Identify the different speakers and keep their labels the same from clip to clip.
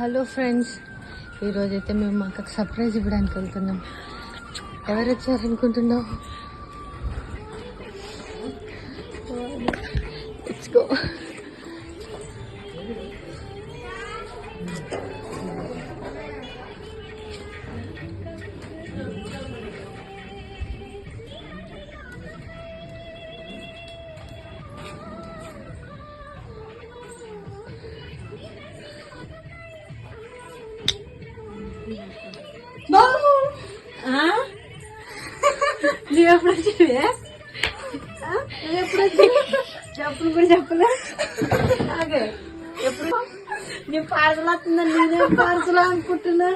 Speaker 1: Hello friends ఈరోజైతే మేము మాకు సర్ప్రైజ్ ఇవ్వడానికి వెళ్తున్నాం. ఎవరు వచ్చారు అనుకుంటున్నావు? గో ఎప్పుడు వచ్చివే ఎప్పుడు చెప్పులు కూడా చెప్పలే. అదే ఎప్పుడు? నీ పార్సల్ వస్తుందని నేనే పార్సల్ అనుకుంటున్నా?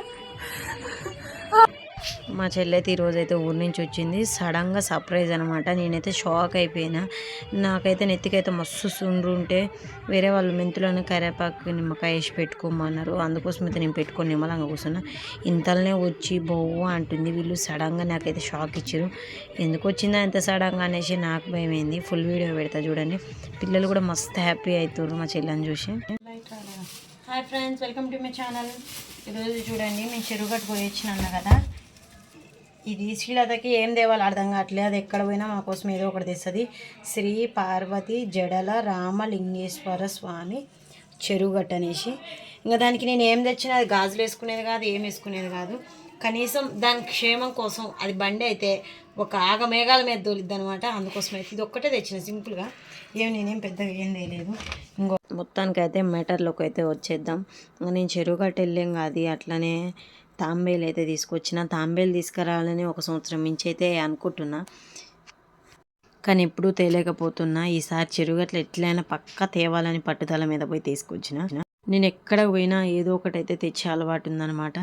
Speaker 2: మా చెల్లి ఈరోజు అయితే ఊరి నుంచి వచ్చింది. సడన్గా సర్ప్రైజ్ అనమాట నేనైతే షాక్ అయిపోయినా. నాకైతే నెత్తికైతే మస్తు సుండ్రు ఉంటే వేరే వాళ్ళు మెంతులను కరేపాకు నిమ్మకాయ వేసి పెట్టుకోమన్నారు. అందుకోసం అయితే నేను పెట్టుకొని నిమ్మలంగా కూర్చున్నా. ఇంతలోనే వచ్చి బొవ్వ అంటుంది. వీళ్ళు సడన్గా నాకైతే షాక్ ఇచ్చారు. ఎందుకు వచ్చిందా ఎంత సడన్గా అనేసి నాకు భయమైంది. ఫుల్ వీడియో పెడతా చూడండి. పిల్లలు కూడా మస్తు హ్యాపీ అవుతారు మా చెల్లెని చూసి. Hi friends welcome to my channel ఈరోజు చూడండి మేము చెరువు కట్టుకొని వచ్చినాను కదా. ఇది శ్రీలతకి ఏం దేవాలో అర్థం కావట్లేదు. అది ఎక్కడ పోయినా మా కోసం ఏదో ఒకటి తెస్తుంది. శ్రీ పార్వతి జడల రామలింగేశ్వర స్వామి చెరుగట్ట అనేసి. ఇంకా దానికి నేను ఏం తెచ్చినా అది గాజులు వేసుకునేది కాదు ఏం వేసుకునేది కాదు. కనీసం దాని క్షేమం కోసం అది బండి అయితే ఒక ఆగమేఘాల మీద దోలిద్ది అనమాట అందుకోసం అయితే ఇది ఒక్కటే తెచ్చిన సింపుల్గా ఏం నేనేం పెద్దగా ఏం తెలియలేదు. ఇంకో మొత్తానికైతే మెటర్లోకి అయితే వచ్చేద్దాం. ఇంకా నేను చెరుగట్ట వెళ్ళాం కాదు అట్లనే తాంబేలు అయితే తీసుకొచ్చిన. తాంబేలు తీసుకురావాలని ఒక సంవత్సరం నుంచి అయితే అనుకుంటున్నా. కానీ ఎప్పుడూ తేలేకపోతున్నా. ఈసారి చెరుగట్లు ఎట్లయినా పక్క తేవాలని పట్టుదల మీద పోయి తీసుకొచ్చిన. నేను ఎక్కడ పోయినా ఏదో ఒకటి అయితే తెచ్చే అలవాటు ఉందన్నమాట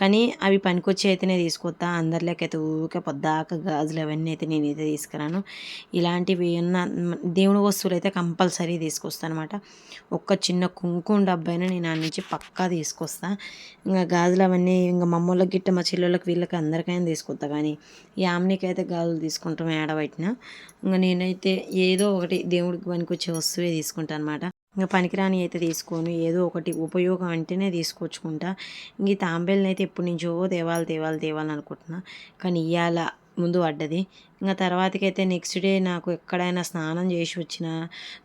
Speaker 2: కానీ అవి పనికొచ్చి అయితేనే తీసుకొస్తా అందరిలోకైతే ఊరికే పొద్దాక గాజులు అవన్నీ అయితే నేనైతే తీసుకురాను. ఇలాంటివి ఉన్న దేవుని వస్తువులు అయితే కంపల్సరీ తీసుకొస్తాను అనమాట ఒక్క చిన్న కుంకుమ డబ్బైనా నేను ఆ నుంచి పక్కా తీసుకొస్తా. ఇంకా గాజులు అవన్నీ ఇంకా మమ్మల్కి గిట్ట మా చెల్లెళ్ళకి వీళ్ళకి అందరికైనా తీసుకొస్తా కానీ ఈ ఆమ్నికి అయితే గాజులు తీసుకుంటాం ఏడబట్టిన. ఇంకా నేనైతే ఏదో ఒకటి దేవుడికి పనికొచ్చే వస్తువే తీసుకుంటాను అనమాట ఇంకా పనికిరాని అయితే తీసుకొని. ఏదో ఒకటి ఉపయోగం అంటేనే తీసుకొచ్చుకుంటా. ఇంక ఈ తాంబేలని అయితే ఎప్పటి నుంచో తేవాలి తేవాలి తేవాలి అనుకుంటున్నా. కానీ ఇవాళ ముందు పడ్డది. ఇంకా తర్వాతకైతే నెక్స్ట్ డే నాకు ఎక్కడైనా స్నానం చేసి వచ్చిన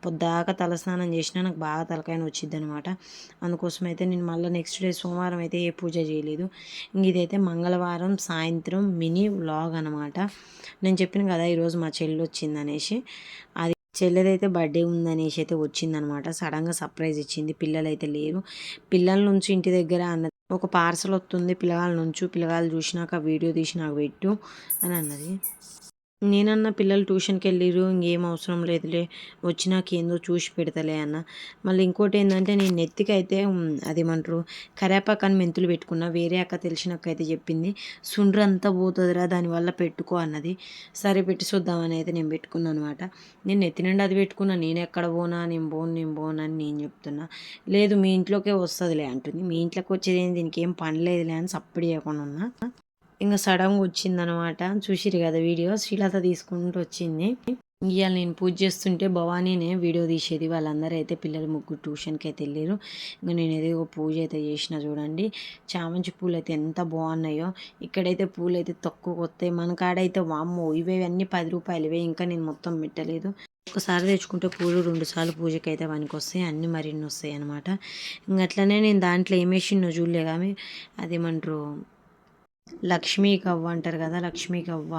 Speaker 2: పొద్దాక తల స్నానం చేసినా నాకు బాగా తలకాయన వచ్చింది అనమాట అందుకోసం అయితే నేను మళ్ళీ నెక్స్ట్ డే సోమవారం అయితే ఏ పూజ చేయలేదు. ఇంక ఇదైతే మంగళవారం సాయంత్రం మినీ వ్లాగ్ అనమాట నేను చెప్పిన కదా ఈరోజు మా చెల్లి వచ్చింది అనేసి అది చెల్లెదైతే బర్త్డే ఉందనేసి అయితే వచ్చిందనమాట. సడన్గా సర్ప్రైజ్ ఇచ్చింది. పిల్లలు అయితే లేరు. పిల్లల నుంచి ఇంటి దగ్గర అన్న ఒక పార్సల్ వస్తుంది. పిల్లగాల నుంచి పిల్లగాలు చూసినాక వీడియో తీసి నాకు పెట్టు అని అన్నది. నేనన్న పిల్లలు ట్యూషన్కి వెళ్ళిరు ఇంకేం అవసరం లేదులే. వచ్చినాక ఏందో చూసి పెడతలే అన్న. మళ్ళీ ఇంకోటి ఏంటంటే నేను నెత్తికి అయితే అదేమంటారు కరేపాకు అని మెంతులు పెట్టుకున్నా. వేరే అక్క తెలిసినక్క అయితే చెప్పింది సుండ్ర అంతా పోతుందిరా దానివల్ల పెట్టుకో అన్నది. సరే పెట్టి చూద్దామని అయితే నేను పెట్టుకున్నాను అనమాట నేను నెత్తి నిండా అది పెట్టుకున్నా నేను ఎక్కడ పోనా నేను పోను నేను పోను అని నేను చెప్తున్నా. లేదు మీ ఇంట్లోకే వస్తుందిలే అంటుంది. మీ ఇంట్లోకి వచ్చేది దీనికి ఏం పని లేదులే అని సప్పుడు చేయకుండా ఉన్నా. ఇంకా సడన్గా వచ్చిందనమాట. చూసిరు కదా వీడియో? శ్రీలత తీసుకుంటూ వచ్చింది. ఇవాళ నేను పూజ చేస్తుంటే భవానీనే వీడియో తీసేది. వాళ్ళందరూ అయితే పిల్లలు ముగ్గురు ట్యూషన్కి అయితే వెళ్ళారు ఇంకా నేను ఏదో పూజ అయితే చేసిన చూడండి. చామంతి పూలు అయితే ఎంత బాగున్నాయో. ఇక్కడైతే పూలు అయితే తక్కువ వస్తాయి. మన కాడైతే వామ్మో! ఇవే అన్నీ పది రూపాయలు ఇవే ఇంకా నేను మొత్తం పెట్టలేదు. ఒకసారి తెచ్చుకుంటే పూలు రెండు సార్లు పూజకి అయితే పనికి వస్తాయి. అన్నీ మరిన్ని వస్తాయి అనమాట. ఇంక అట్లనే నేను దాంట్లో ఏమేసినో చూడలే కానీ అదేమంటారు? లక్ష్మీ కవ్వ అంటారు కదా లక్ష్మీ కవ్వ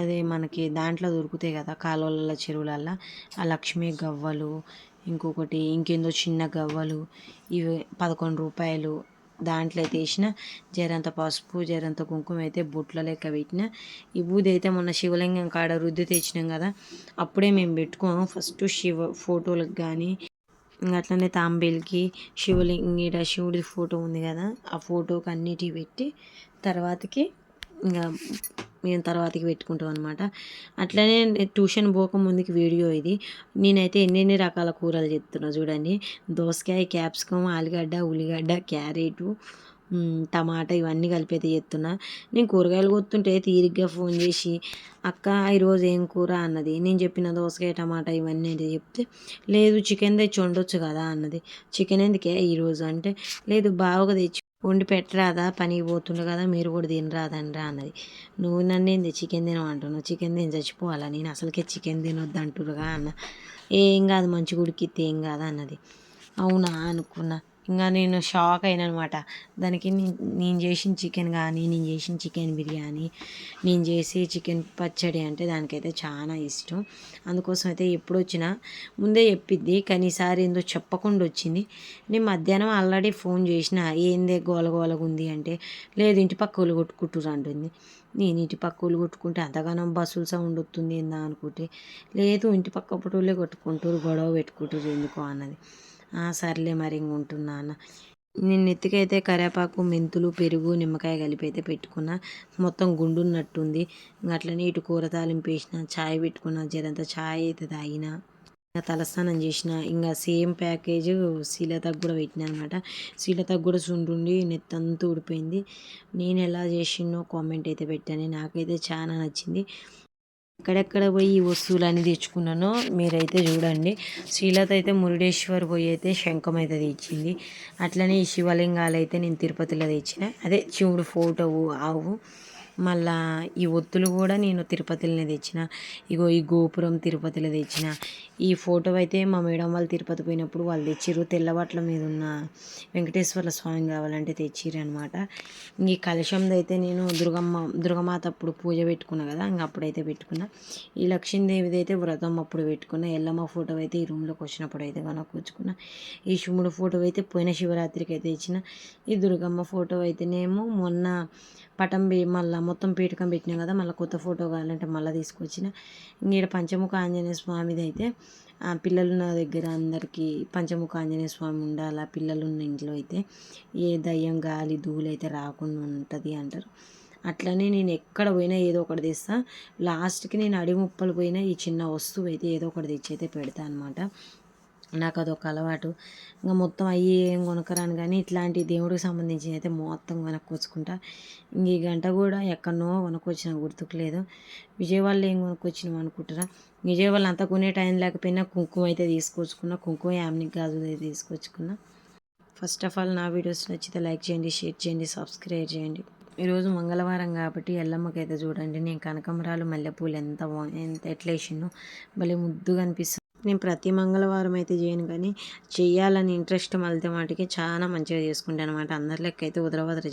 Speaker 2: అదే మనకి దాంట్లో దొరుకుతాయి కదా కాలువల చెరువులల్లో. ఆ లక్ష్మీ గవ్వలు ఇంకొకటి ఇంకేందో చిన్న గవ్వలు ఇవి పదకొండు రూపాయలు. దాంట్లో అయితే వేసిన జరంత పసుపు జరంత కుంకుమ అయితే బొట్ల లెక్క పెట్టిన. ఈ బూది అయితే మొన్న శివలింగం కాడ రుద్ది తెచ్చినాం కదా అప్పుడే మేము పెట్టుకోము ఫస్ట్ శివ ఫోటోలకు కానీ ఇంకా అట్లనే తాంబేల్కి శివలింగ శివుడి ఫోటో ఉంది కదా ఆ ఫోటోకి అన్నిటివి పెట్టి తర్వాతకి ఇంకా మేము తర్వాతకి పెట్టుకుంటాం అనమాట అట్లనే ట్యూషన్ పోక ముందుకి వీడియో ఇది. నేనైతే ఎన్నెన్ని రకాల కూరలు చెప్తున్నా చూడండి. దోసకాయ క్యాప్సికమ్ ఆలుగడ్డ ఉల్లిగడ్డ క్యారెటు టమాటా ఇవన్నీ కలిపి అయితే చేస్తున్నా. నేను కూరగాయలు కొత్తుంటే తీరిగ్గా ఫోన్ చేసి అక్క ఈరోజు ఏం కూర? అన్నది. నేను చెప్పిన దోసకాయ టమాటా ఇవన్నీ అయితే చెప్తే లేదు చికెన్ తెచ్చి వండొచ్చు కదా? అన్నది. చికెన్ ఎందుకే ఈరోజు అంటే లేదు బావగా తెచ్చి వండి పెట్టరాదా? పనికి పోతుండే కదా మీరు కూడా తినరాదండ్రా అన్నది. నువ్వు నన్ను ఏంది చికెన్ తినమంటున్నావు? చికెన్ తిని చచ్చిపోవాలా? నేను అసలుకే చికెన్ తినొద్దు అంటురుగా అన్న. ఏం కాదు మంచిగా ఉడికితే ఏం కాదు? అన్నది. అవునా? అనుకున్నా. ఇంకా నేను షాక్ అయినా అనమాట దానికి నేను చేసిన చికెన్ కానీ నేను చేసిన చికెన్ బిర్యానీ నేను చేసే చికెన్ పచ్చడి అంటే దానికైతే చాలా ఇష్టం. అందుకోసం అయితే ఎప్పుడు వచ్చినా ముందే చెప్పిద్ది. కానీ ఈసారి ఏందో చెప్పకుండా వచ్చింది. నేను మధ్యాహ్నం ఆల్రెడీ ఫోన్ చేసిన ఏందే గోల గోలగా ఉంది అంటే లేదు ఇంటి పక్క వాళ్ళు కొట్టుకుంటురు అంటుంది. నేను ఇంటి పక్క వాళ్ళు కొట్టుకుంటే అంతగానం బస్సులు సౌండ్ వస్తుంది ఏందా అనుకుంటే లేదు ఇంటి పక్క వాళ్ళే కొట్టుకుంటారు గొడవ పెట్టుకుంటారు ఎందుకో అన్నది. సర్లే మరి ఉంటున్నాను ఉంటున్నా నేను నెత్తికైతే కరేపాకు మెంతులు పెరుగు నిమ్మకాయ కలిపి అయితే పెట్టుకున్నా. మొత్తం గుండున్నట్టుంది. అట్లనే ఇటు కూర తాలింపు వేసిన చాయ్ పెట్టుకున్నా. జరంతా చాయ్ అయితే తాగిన. ఇంకా తలస్నానం చేసిన. ఇంకా సేమ్ ప్యాకేజ్ శీలతకు కూడా పెట్టిన అనమాట శీలతకు కూడా సుండుండి నెత్తంతా ఊడిపోయింది. నేను ఎలా చేసినో కామెంట్ అయితే పెట్టాను. నాకైతే చాలా నచ్చింది. ఎక్కడెక్కడ పోయి ఈ వస్తువులన్నీ తెచ్చుకున్నానో మీరైతే చూడండి. శ్రీలత అయితే మురుడేశ్వర్ పోయి అయితే శంఖం అయితే తెచ్చింది. అట్లనే ఈ శివలింగాలు అయితే నేను తిరుపతిలో తెచ్చిన. అదే శివుడు ఫోటో ఆవు. మళ్ళా ఈ ఒత్తులు కూడా నేను తిరుపతిలోనే తెచ్చిన. ఇగో ఈ గోపురం తిరుపతిలో తెచ్చిన. ఈ ఫోటో అయితే మా మేడం వాళ్ళు తిరుపతి పోయినప్పుడు వాళ్ళు తెచ్చిర్రు. తెల్లవాట్ల మీద ఉన్న వెంకటేశ్వర స్వామి కావాలంటే తెచ్చిర్రు అనమాట ఈ కలశంది అయితే నేను దుర్గమ్మ దుర్గమాత అప్పుడు పూజ పెట్టుకున్నా కదా ఇంక అప్పుడైతే పెట్టుకున్నా. ఈ లక్ష్మీదేవిది అయితే వ్రతం అప్పుడు పెట్టుకున్నా. ఎల్లమ్మ ఫోటో అయితే ఈ రూమ్లోకి వచ్చినప్పుడు అయితే కొనుక్కొచ్చుకున్నా. ఈ శివుడు ఫోటో అయితే పోయిన శివరాత్రికి అయితే ఇచ్చిన. ఈ దుర్గమ్మ ఫోటో అయితేనేమో మొన్న పటం మళ్ళీ మొత్తం పీటకం పెట్టినాం కదా మళ్ళీ కొత్త ఫోటో కావాలంటే మళ్ళీ తీసుకొచ్చిన. ఇంక పంచముఖ ఆంజనేయ స్వామిది అయితే పిల్లలున్న పిల్లలు దగ్గర అందరికీ పంచముఖ ఆంజనేయ స్వామి ఉండాలి పిల్లలు ఉన్న ఇంట్లో అయితే ఏ దయ్యం గాలి ధూళి అయితే రాకుండా ఉంటుంది అంటారు. అట్లనే నేను ఎక్కడ పోయినా ఏదో ఒకటి తెస్తా. లాస్ట్కి నేను అడి ముప్పలు పోయినా ఈ చిన్న వస్తువు అయితే ఏదో ఒకటి తెచ్చి అయితే పెడతా అనమాట నాకు అదొక అలవాటు. ఇంకా మొత్తం అయ్యి ఏం కొనుక్కరాను కానీ ఇట్లాంటి దేవుడికి సంబంధించి అయితే మొత్తం కొనుక్కొచ్చుకుంటా. ఇంక ఈ గంట కూడా ఎక్కడనో కొనుక్కొచ్చిన గుర్తుకులేదు. విజయవాడలో ఏం కొనుక్కొచ్చినాం అనుకుంటారా? విజయవాడలో అంతా కొనే టైం లేకపోయినా కుంకుమ అయితే తీసుకొచ్చుకున్నా. కుంకుమ యామ్నిక్ గాజు అయితే తీసుకొచ్చుకున్నా. ఫస్ట్ ఆఫ్ ఆల్ నా వీడియోస్ నచ్చితే లైక్ చేయండి షేర్ చేయండి సబ్స్క్రైబ్ చేయండి. ఈరోజు మంగళవారం కాబట్టి ఎల్లమ్మకైతే చూడండి. నేను కనకమరాలు మల్లెపూలు ఎంత ఎంత ఎట్లా వేసినో భలే ముద్దుగా అనిపిస్తుంది. నేను ప్రతి మంగళవారం అయితే చేయను కానీ చేయాలని ఇంట్రెస్ట్ మళ్ళీ మాటికి చాలా మంచిగా చేసుకుంటాను అనమాట అందరి లెక్క అయితే ఉదరవదర